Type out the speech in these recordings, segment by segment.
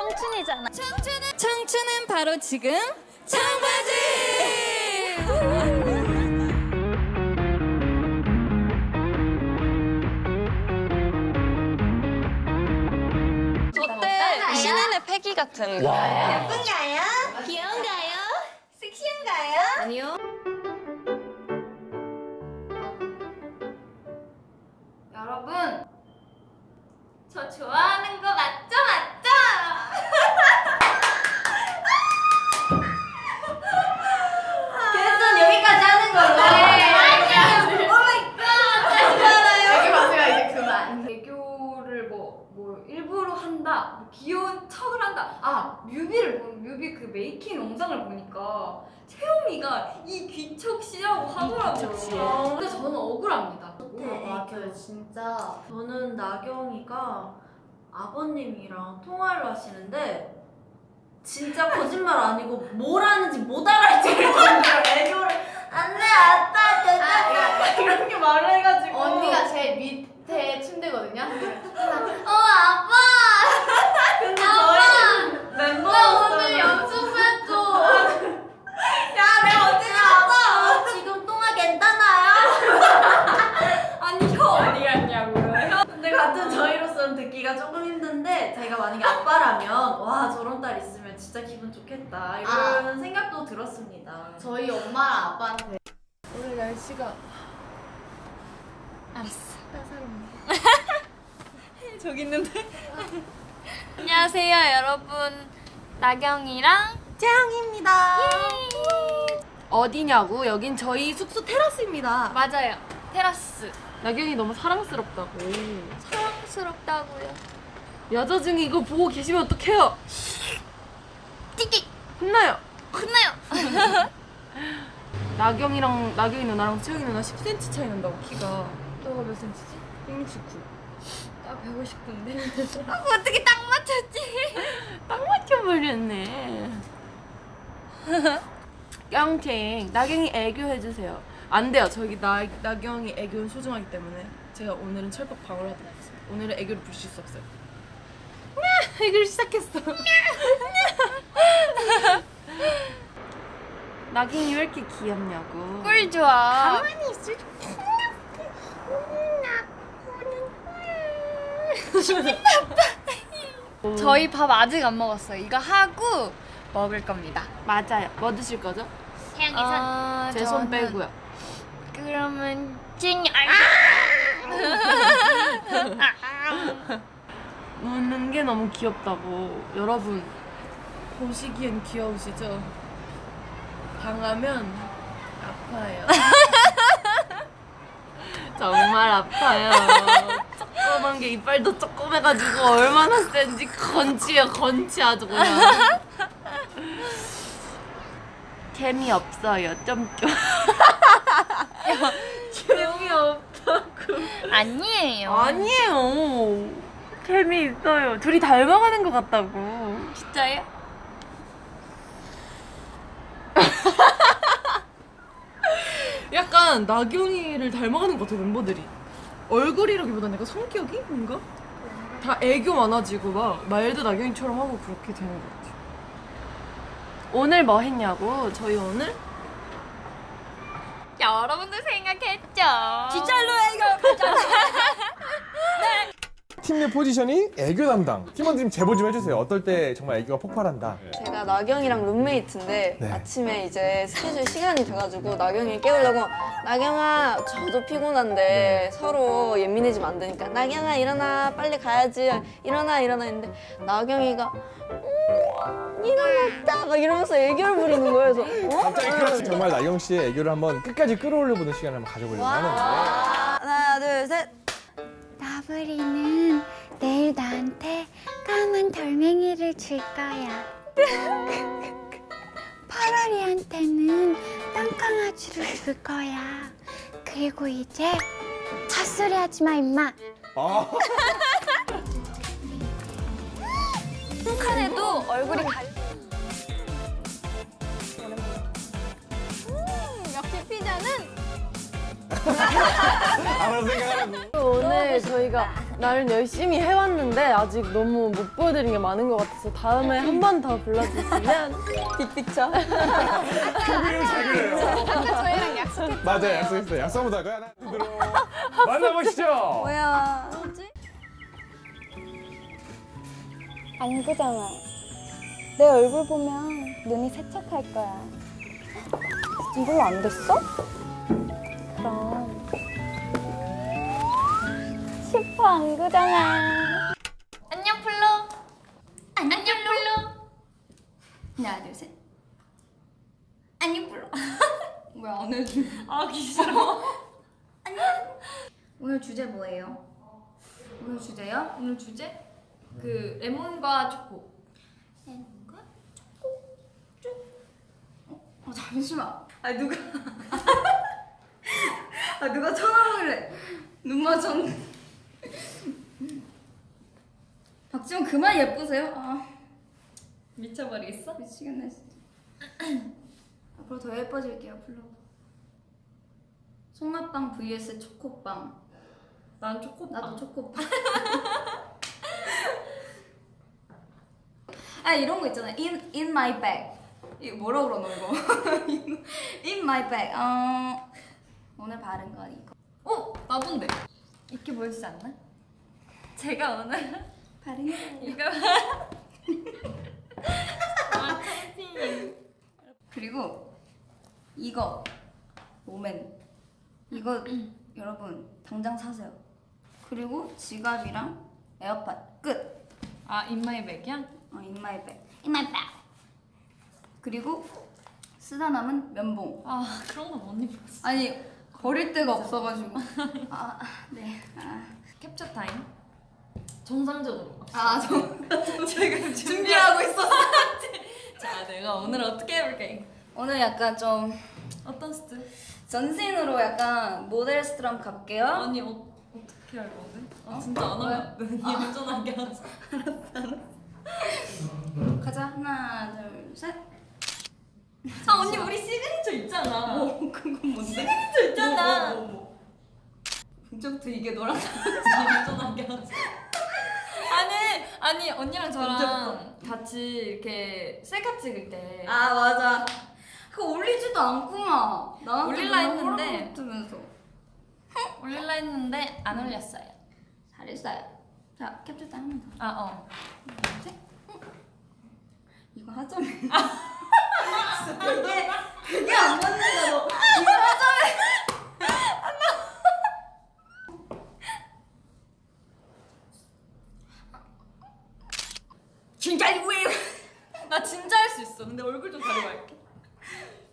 청춘이잖아. 청춘은 청춘은 바로 지금 청바지. 어때? 신인의 패기 같은. 와. 예쁜가요? 귀여운가요? 섹시한가요? 아니요. 여러분, 저 좋아하는 거 맞죠, 맞죠? 그래서 여기까지 하는 걸로. 여기 마세요 이제 그만. 애교를 뭐, 뭐 일부러 한다, 뭐 귀여운 척을 한다. 아 뮤비를 본 뮤비 그 메이킹 영상을 보니까 채영이가 이 귀척 씨라고 하더라고요. 근데 저는 억울합니다. 네, 맞아요. 진짜. 저는 나경이가 아버님이랑 통화를 하시는데 진짜 거짓말 아니고 뭘 하는지 못 알아듣을 정도로 애교를. 안돼 아빠 내가 이렇게 말을 해가지고. 언니가 제일 밑에 침대거든요. 어 아빠 근데 저희는 멤버로서 연습했죠. 야 내가 어떻게 알아 지금 통화 괜찮아요? 아니 혀 어디 갔냐고요. 근데 같은 저희로서는 듣기가 조금 힘든데 제가 만약에 아빠라면 와 저런 딸 기분 좋겠다 이런 생각도 들었습니다. 저희 엄마랑 아빠한테 오늘 날씨가 알았어. 저기 있는데. 안녕하세요, 여러분. 나경이랑 재영입니다. 어디냐고? 여긴 저희 숙소 테라스입니다. 맞아요. 테라스. 나경이 너무 사랑스럽다고. 사랑스럽다고요. 여자 중에 이거 보고 계시면 어떡해요? 띠끼 혼나요. 혼나요. 나경이랑 나경이 누나랑 채영이 누나 10cm 차이 난다고 키가. 너가 몇 cm지? 169. 나 150인데. 아, 어떻게 딱 맞췄지? 딱 맞춰버렸네. 영팅, 나경이 애교 해주세요. 안 돼요. 저기 나 나경이 애교는 소중하기 때문에 제가 오늘은 철법 방어를 하도록 하겠습니다. 오늘은 애교를 부실 수 없어요. 애교를 시작했어. 나경이 왜 이렇게 귀엽냐고. 꿀 좋아. 있을 저희 밥 아직 안 먹었어요. 이거 하고 먹을 겁니다. 맞아요. 뭐 드실 거죠? 태양이 아, 제손 빼고요. 그러면 찡. 웃는 게 너무 귀엽다고 여러분 보시기엔 귀여우시죠? 당하면 아파요 정말 아파요 조그만 게 이빨도 조그매가지고 얼마나 센지 건치요 건치 아주 그냥 재미없어요 점점 재미없다고 아니에요. 아니에요. 재미있어요. 둘이 닮아가는 것 같다고. 진짜요? 약간 나경이를 닮아가는 것 같아 멤버들이. 얼굴이라기보다는 약간 성격이 뭔가? 다 애교 많아지고 막 말도 나경이처럼 하고 그렇게 되는 것 같아. 오늘 뭐 했냐고? 저희 오늘 여러분도 생각했죠? 진짜로 애교 팀 내 포지션이 애교 담당. 팀원들 좀 제보 좀 해주세요. 어떨 때 정말 애교가 폭발한다. 제가 나경이랑 룸메이트인데 네. 아침에 이제 스케줄 시간이 돼가지고 나경이 깨우려고 나경아 저도 피곤한데 서로 예민해지면 안 되니까 나경아 일어나 빨리 가야지 일어나 일어나 했는데 나경이가 음, 일어났다 막 이러면서 애교를 부리는 거예요 그래서 어? 정말 나경 씨의 애교를 한번 끝까지 끌어올려보는 시간을 한번 가져보려고 하는데. 하나 둘 셋 나부리는 내일 나한테 까만 돌멩이를 줄 거야. 파라리한테는 땅강아지를 줄 거야. 그리고 이제 헛소리 하지 마, 임마. 아, 한 칸에도 얼굴이 갈. 음, 역시 피자는 알아서 생각하라고. 오늘 저희가 나름 열심히 해왔는데 아직 너무 못 보여드린 게 많은 것 같아서 다음에 한 번 더 불러주시면 빅픽처 그림을 잘 그려요. 아까 저희랑 약속했 맞아요, 약속했어요. 약속 한번 더 할까요? 하나, 둘, 만나보시죠. 뭐야 뭐지? 안 그잖아. 내 얼굴 보면 눈이 세척할 거야. 지금 별로 안 됐어? 그럼. 슈퍼 안 그잖아. 안녕 플로. 안녕 플로. 하나 둘 셋. 안녕 플로. 뭐야 오늘 아기 싫어. 안녕. 오늘 주제 뭐예요? 오늘 주제요? 오늘 주제 그 레몬과 초코. 레몬과 초코. 쭉. 어, 어 잠시만. 아 누가? 아 누가 쳐다보길래. 눈 맞췄. 박지원 그만 예쁘세요? 아. 미쳐버리겠어? 미치겠네 진짜. 앞으로 더 예뻐질게요 플로 송나빵 vs 초코빵. 난 초코빵. 나도 초코빵. 아 이런 거 있잖아. In, in my bag. 이거 뭐라 그러노 이거? In my bag. 어 오늘 바른 건 이거 어? 나본데 이렇게 보이지 않나? 제가 오늘 바른 거 이거 그리고 이거 오멘 이거 여러분 당장 사세요. 그리고 지갑이랑 에어팟 끝. 아 인마이백이야? 어, 인마이백. 인마이백. 그리고 쓰다 남은 면봉. 아 그런 건 못 입었어. 아니 버릴 데가 없어가지고. 아 네. 아, 캡처 타임. 정상적으로. 아 저. 지금 준비하고 있었어. 자 내가 오늘 어떻게 해볼게. 오늘 약간 좀 어떤 스트? 전신으로 약간 모델 한번 갈게요. 아니 어, 어떻게 할 건데? 아 진짜 안 하면 눈이 안전하게 하자. 가자 하나 둘 셋. 아 언니 우리 시그니처 있잖아. 뭐 그건 뭔데? 시그니처 있잖아. 뭐, 뭐, 뭐. 이제부터 이게 너랑 안전하게 하자. 아니 아니 언니랑 저랑 같이 이렇게 셀카 찍을 때 아 맞아. 그거 올리지도 않구나. 나한테 올릴라 했는데. 붙으면서 올릴라 했는데 안 올렸어요. 잘했어요. 자 캡처 딱 한번 더. 아 어. 이거 하점에. 그게 그게 안 맞는다 너. 이거 하점에. 진짜 왜? 나 진짜 할 수 있어. 근데 얼굴 좀 가리고 할게.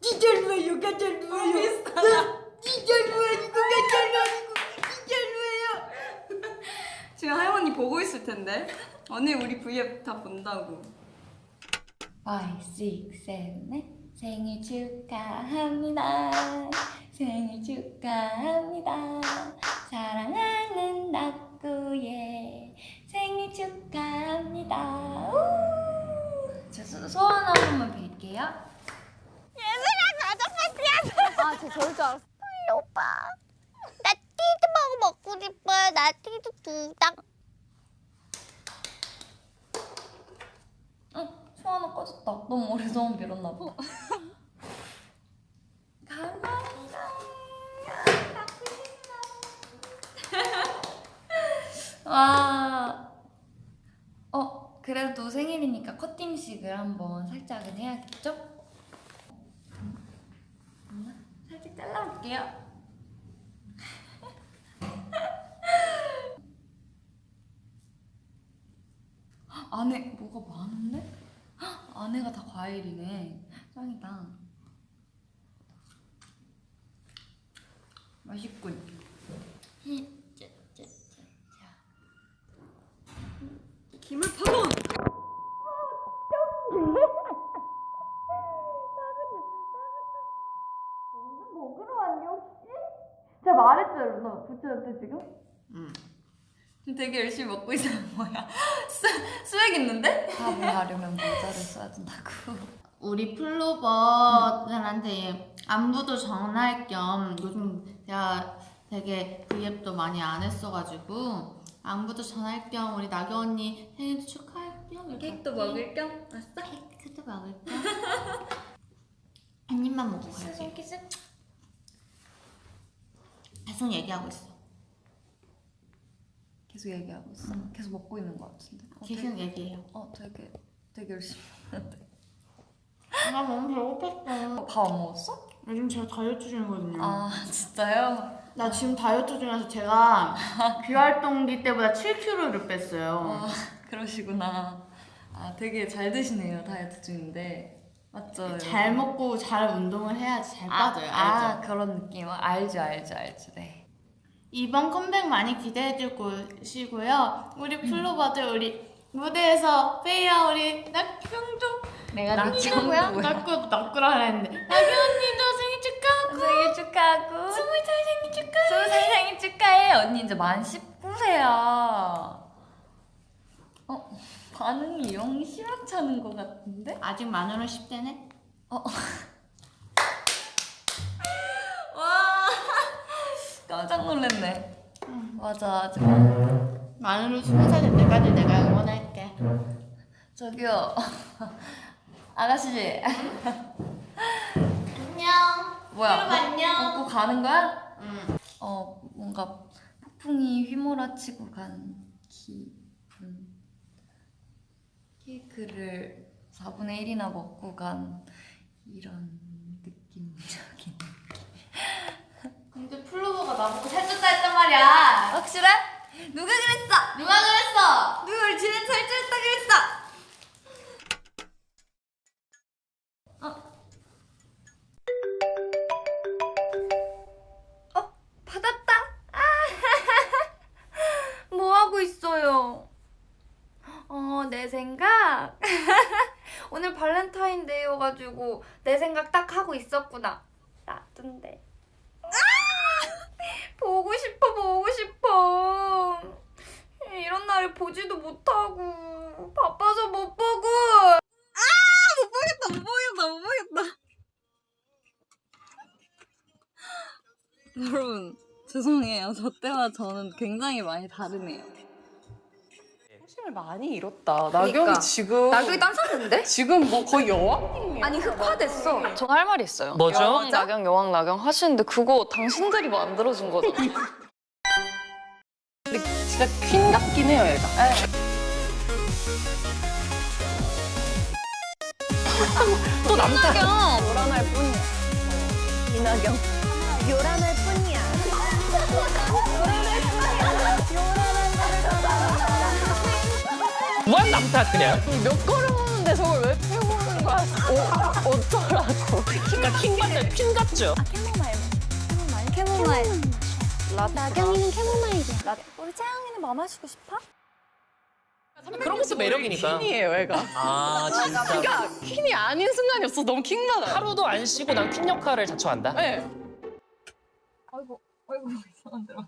진짜 왜요? 가짜 왜요? 비슷하다. 진짜 왜요? 이거 가짜 아니고 진짜 왜요? 지금 할머니 보고 있을 텐데. 언니 우리 V앱 다 본다고. 5, 6, 7, 8 생일 축하합니다 생일 축하합니다 사랑하는 낙구의 생일 축하합니다 우! 소- 소원 한 번만 빌게요 아, 쟤 저럴 줄 알았어. 오빠. 나 치즈버거 먹고 싶어요. 나 치즈 두 장. 어? 소원아 꺼졌다 너무 오래 소원 빌었나 봐 감사합니다 와, 어 그래도 생일이니까 커팅식을 한번 살짝은 해야겠죠? 잠깐만, 살짝 잘라볼게요. 안에 뭐가 많은데? 헉, 안에가 다 과일이네. 짱이다. 맛있군. 김을 파본 제가 말했죠, 누나. 부처한테 지금? 응. 되게 열심히 먹고 있는 뭐야? 수, 수액 있는데? 밥을 하려면 모자를 써야 된다고. 우리 플로버들한테 안부도 전할 겸 요즘 제가 되게 V앱도 많이 안 했어가지고 안부도 전할 겸 우리 나경 언니 생일 축하할 겸 케이크도 먹을 겸 왔어? 케이크도 먹을 겸. 한 입만 먹고 가야지. 계속 얘기하고 있어. 계속 얘기하고 있어. 계속 먹고 있는 것 같은데. 어, 계속 되게, 얘기해요. 어 되게 되게 열심히 하는데. 나 너무 배고팠어. 밥 안 먹었어? 요즘 제가 다이어트 중이거든요. 아 진짜요? 나 지금 다이어트 중이라서 제가 비활동기 때보다 7kg를 뺐어요. 아 그러시구나. 아 되게 잘 드시네요 다이어트 중인데. 맞죠? 잘 먹고 잘 운동을 해야지 잘 아, 빠져요. 아 알죠? 그런 느낌. 알죠 알죠 알죠. 네. 이번 컴백 많이 기대해 주시고요. 우리 플로버들 우리 무대에서 페이야 우리 낙경도 내가 낙구야? 낙구 낙구라 했는데 나경 언니도 생일 축하하고 생일 축하하고 스물 살 생일 축하해. 스무 살 생일 축하해. 언니 이제 만 19세야. 어 반응이 영 심하찮은 것 같은데? 아직 만으로 10대네. 와 놀랐네. 맞아 만으로 20살 될 때까지 내가 응원할게. 저기요 아가씨 안녕. 뭐야 여러분 안녕. 먹고 가는 거야? 응. 어 뭔가 폭풍이 휘몰아치고 간 기분 케이크를 4분의 1이나 먹고 간 이런 느낌적인 근데 플로버가 나보고 살쪘다 했단 말이야. 확실해? 누가 그랬어? 누가 그랬어? 누가 우리 지는 살쪘다 그랬어? 어? 어? 받았다 아 뭐 하고 있어요? 어, 내 생각? 오늘 발렌타인데이여가지고 내 생각 딱 하고 있었구나. 나쁜데. 아! 보고 싶어, 보고 싶어. 이런 날에 보지도 못하고 바빠서 못 보고. 아! 못 보겠다, 못 보겠다, 못 보겠다. 여러분, 죄송해요. 저 때와 저는 굉장히 많이 다르네요. 힘을 많이 잃었다. 그러니까. 나경이 지금 나경이 땀 쌌는데? 지금 뭐 거의 여왕님이야. 아니 흑화됐어. 저할말 있어요. 뭐죠? 여왕 나경 여왕 나경 하시는데 그거 당신들이 만들어준 거잖아. 진짜 퀸 같긴 해요, 얘가. 또 남자. 요란할 뿐이야. 이나경. 요란할 뿐이야. 무한 남자 그냥. 몇 걸음 오는데 저걸 왜 패고 오는 거야? 어, 어쩌라고. 그러니까 킹 같네. 퀸 같죠? 캐모마일. 나경이는 캐모마일이야. 우리 채영이는 뭐 마시고 싶어? 그런 것도 매력이니까. 퀸이에요, 얘가. 아 진짜. 그러니까 퀸이 아닌 순간이 없어. 너무 킹받아. 하루도 안 쉬고 난 퀸 역할을 자처한다. 네. 아이고 아이고 이상한 데로.